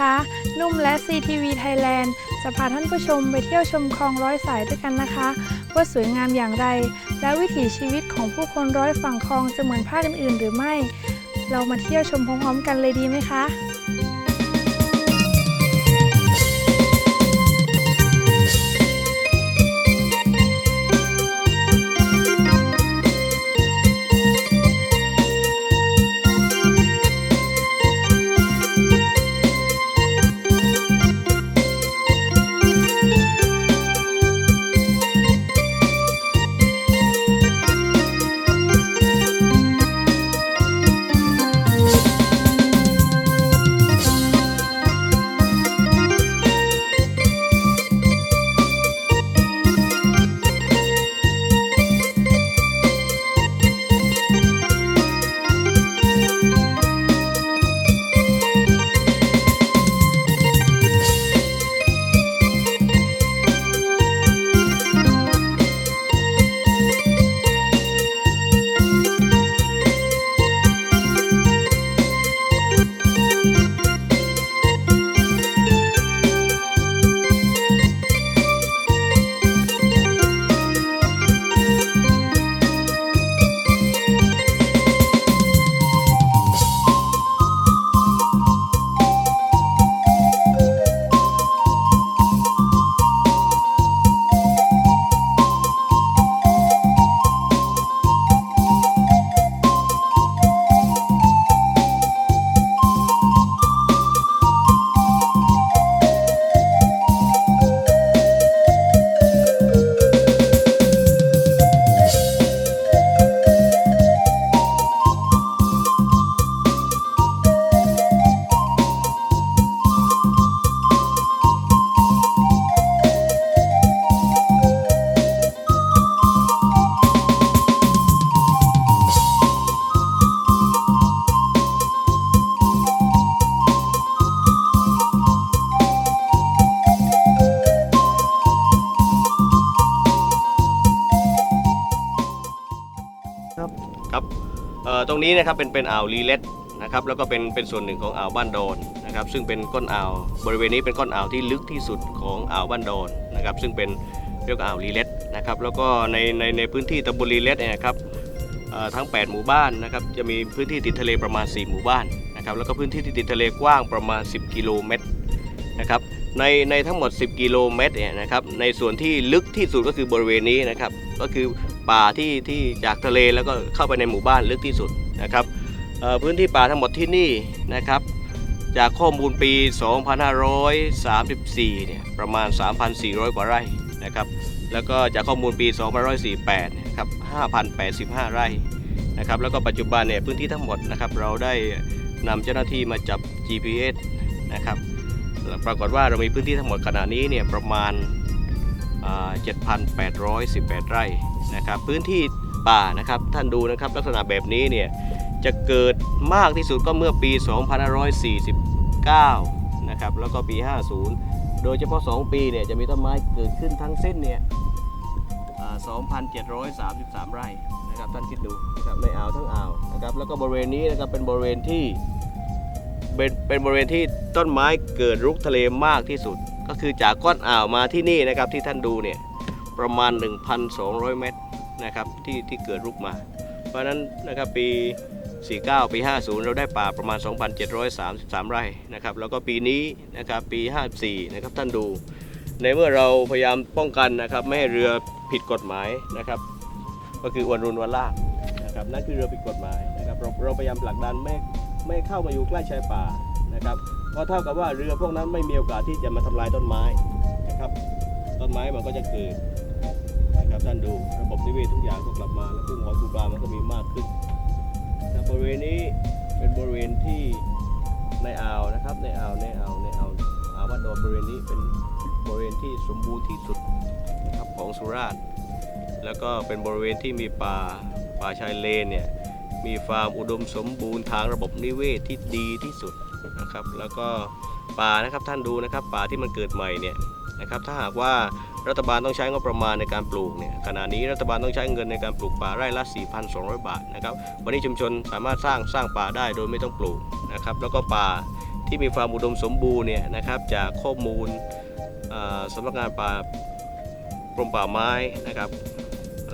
คะ นุ่มและ CTV Thailand จะพาท่านผู้ชมไปเที่ยวชมคลองร้อยสายด้วยกันนะคะ ว่าสวยงามอย่างไร และวิถีชีวิตของผู้คนร้อยฝั่งคลองจะเหมือนภาคอื่นๆ หรือไม่ เรามาเที่ยวชมพร้อมๆ กันเลยดีไหมคะ นี้นะครับเป็นเป็นอ่าวลีเลตนะครับแล้วก็เป็นเป็นส่วนหนึ่งของอ่าวบ้านโดนนะครับซึ่งเป็นก้นอ่าวบริเวณนี้เป็นก้นอ่าวที่ลึกที่สุดของอ่าวบ้านโดนนะครับซึ่งเป็นเรียกอ่าวลีเลตนะครับแล้วก็ในในในพื้นที่ตำบลลีเลตเนี่ยนะครับทั้ง 8 หมู่บ้านนะครับจะมีพื้นที่ติดทะเลประมาณ 4 หมู่บ้านนะครับแล้วก็พื้นที่ที่ติดทะเลกว้างประมาณ 10 กิโลเมตรนะครับในในทั้งหมด 10 กิโลเมตรเนี่ยนะครับในส่วนที่ลึกที่สุดก็คือบริเวณนี้นะครับก็คือป่าที่ที่จากทะเลแล้วก็เข้าไปในหมู่บ้านลึกที่สุด นะครับพื้นที่ป่าทั้งหมดที่นี่นะครับ จากข้อมูลปี 2534 เนี่ยประมาณ 3,400 กว่าไร่นะครับ แล้วก็จากข้อมูลปี 2548นี่ยครับ5,085 ไร่นะครับ แล้วก็ปัจจุบันเนี่ยพื้นที่ทั้งหมดนะครับ เราได้นำเจ้าหน้าที่มาจับ GPS นะครับ ปรากฏว่าเรามีพื้นที่ทั้งหมดขณะนี้เนี่ยประมาณ 7,818 ไร่นะครับ พื้นที่ ป่านะครับท่านดูนะครับลักษณะแบบนี้เนี่ยจะเกิดมากที่สุดก็เมื่อปี 2549 นะครับแล้วก็ปี 50 โดยเฉพาะ 2 ปีเนี่ยจะมีต้นไม้เกิดขึ้นทั้งสิ้นเนี่ย2,733 ไร่นะครับท่านคิดดูนะครับในอ่าวทั้งอ่าวนะครับแล้วก็บริเวณนี้นะครับเป็นบริเวณที่เป็นเป็นบริเวณที่ต้นไม้เกิดรุกทะเลมากที่สุด ก็คือจากก้อนอ่าวมาที่นี่นะครับที่ท่านดูเนี่ยประมาณ 1,200 เมตร นะครับที่ที่เกิดรุกมา เพราะฉะนั้นนะครับปี 49 ปี 50 เราได้ป่าประมาณ 2,733 ไร่นะครับแล้วก็ปีนี้นะครับปี 54 นะครับท่านดู ในเมื่อเราพยายามป้องกันนะครับไม่ให้เรือผิดกฎหมายนะครับก็คืออวนรุนวันลากนะครับนั่นคือเรือผิดกฎหมายนะครับเราเราพยายามผลักดันไม่ไม่เข้ามาอยู่ใกล้ชายป่านะครับเพราะเท่ากับว่าเรือพวกนั้นไม่มีโอกาสที่จะมาทำลายต้นไม้นะครับต้นไม้มันก็จะเกิด นะครับท่านดูระบบนิเวศทุกอย่างก็กลับมา แล้วกุ้งหอยปูปลามันก็มีมากขึ้นนะบริเวณนี้เป็นบริเวณที่ในอ่าวนะครับในอ่าวในอ่าวในอ่าวอ่าวบ้านโดนบริเวณนี้เป็นบริเวณที่สมบูรณ์ที่สุดนะครับของสุราษฎร์แล้วก็เป็นบริเวณที่มีป่าป่าชายเลนเนี่ยมีฟาร์มอุดมสมบูรณ์ทางระบบนิเวศที่ดีที่สุดนะครับ แล้วก็ป่านะครับท่านดูนะครับป่าที่มันเกิดใหม่เนี่ย นะครับถ้าหากว่ารัฐบาลต้องใช้งบประมาณในการปลูกเนี่ยขณะนี้รัฐบาลต้องใช้เงินในการปลูกป่าไร่ละ 4,200 บาทนะครับวันนี้ชุมชนสามารถสร้างสร้างป่าได้โดยไม่ต้องปลูกนะครับแล้วก็ป่าที่มีความอุดมสมบูรณ์เนี่ยนะครับจากข้อมูลสำนักงานป่ากรมป่าไม้นะครับ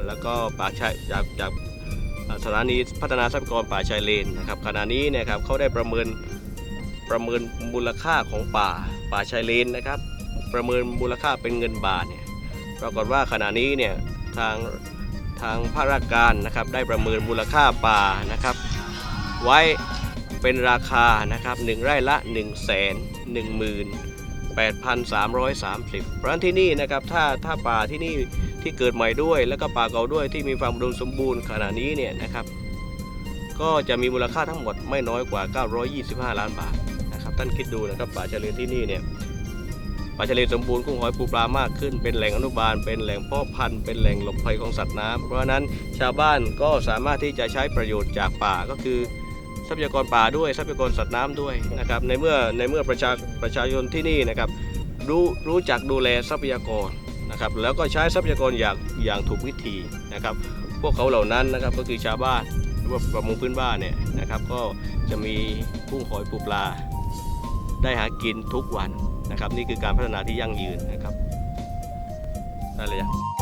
แล้วก็ป่าชายจากจากสถานีพัฒนาทรัพยากรป่าชายเลนนะครับขณะนี้เนะครับเขาได้ประเมินประเมินมูลค่าของป่าป่าชายเลนนะครับ ประเมินมูลค่าเป็นเงินบาทเนี่ยปรากฏว่าขณะนี้เนี่ยทางทางภาคราชการนะครับได้ประเมินมูลค่าป่านะครับ ไว้เป็นราคานะครับหนึ่งไร่ละ1นึ่งแสนหนึ่งหมื่น8,330 เพราะฉะนั้นที่นี่นะครับถ้าถ้าป่าที่นี่ที่เกิดใหม่ด้วย แล้วก็ป่าเก่าด้วยที่มีความอุดมสมบูรณ์ขณะนี้เนี่ยนะครับก็จะมีมูลค่าทั้งหมดไม่น้อยกว่า 925 ล้านบาทนะครับท่านคิดดูนะครับป่าเจริญที่นี่เนี่ย ป่าเจริญสมบูรณ์กุ้งหอยปูปลามากขึ้น เป็นแหล่งอนุบาล เป็นแหล่งเพาะพันธุ์ เป็นแหล่งหลบภัยของสัตว์น้ำเพราะฉะนั้นชาวบ้านก็สามารถที่จะใช้ประโยชน์จากป่าก็คือ ทรัพยากรป่าด้วยทรัพยากรสัตว์น้ำด้วยนะครับในเมื่อในเมื่อประชาประชาชนที่นี่นะครับรู้รู้จักดูแลทรัพยากรนะครับแล้วก็ใช้ทรัพยากรอย่างอย่างถูกวิธีนะครับพวกเขาเหล่านั้นนะครับก็คือชาวบ้านหรือว่าประมงพื้นบ้านเนี่ยนะครับก็จะมีกุ้งหอยปูปลา ได้หากินทุกวัน นะครับ นี่คือการพัฒนาที่ยั่งยืนนะครับได้เลยยัง